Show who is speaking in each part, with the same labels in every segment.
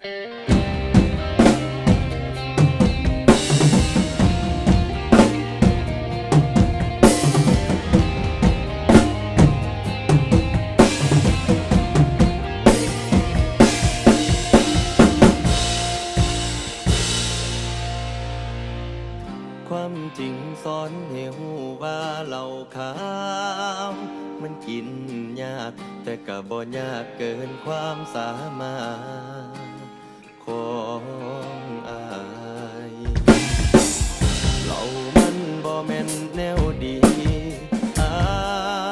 Speaker 1: ความจริงสอนให้หูว่าเหล่าขาว มันกินยาก แต่ก็บ่ยากเกินความสามารถ ของอายเหล่ามันบ่แม่นแนวดีอา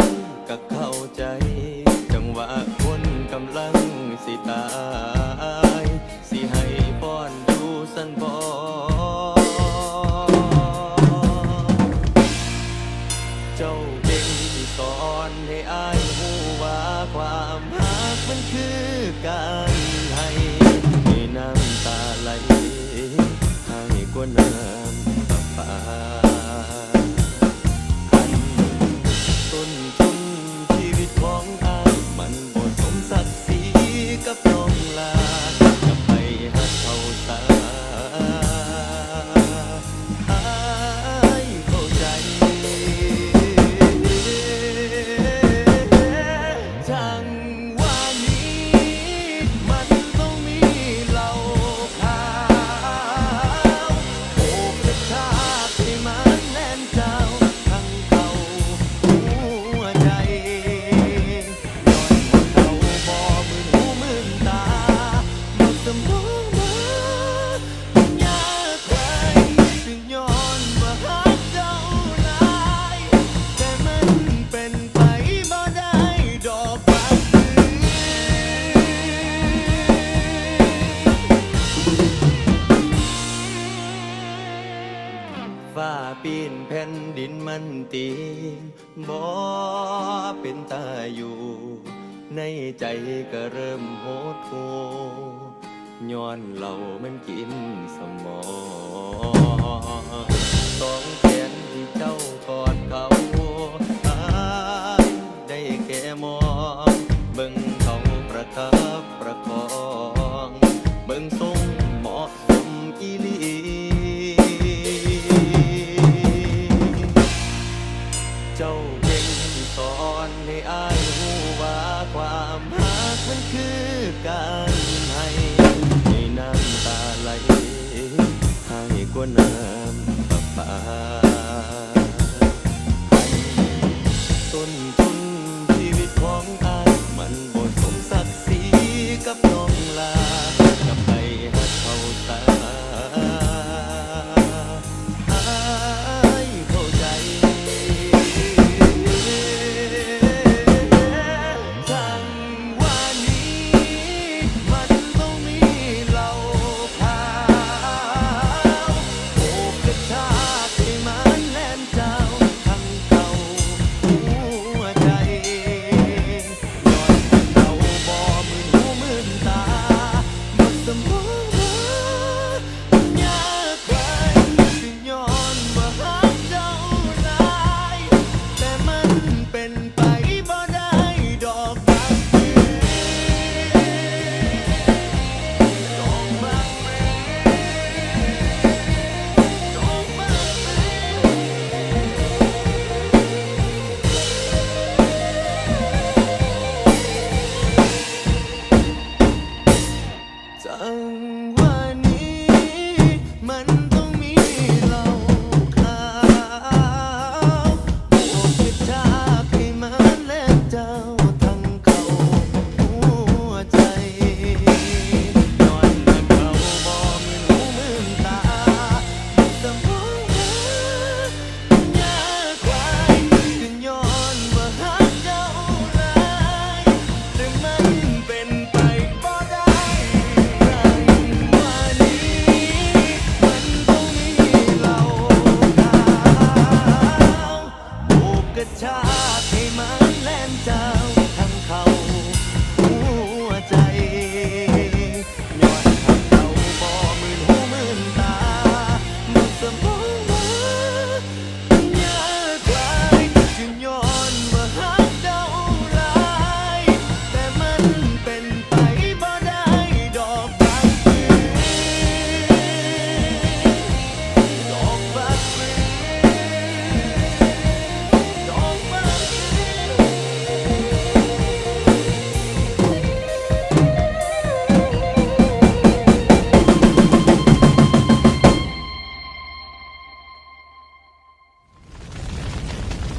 Speaker 1: ยก็เข้าใจ จังหวะคนกำลังสิตาย สิให้ป้อนดูสันบอเจ้าเก่งที่สอนให้อายหูว่าความรักมันคือการ ให้ ปีนแผ่นดินมันตีบ่เป็นตาอยู่ ในใจก็เริ่มโหดหูย้อนเหล่ามันกินสมองสองแขนที่เจ้ากอดเขาอายได้แค่มองเบิ่งเขาประคับประคอง เบิ่งทรง สอนให้อายหูว่าความหักมันคือการให้ในน้ำตาไหลให้กว่าน้ำประปาต้นทุนชีวิตของอายมันบ่สมศักดิ์ศรีกับ วันนี้มัน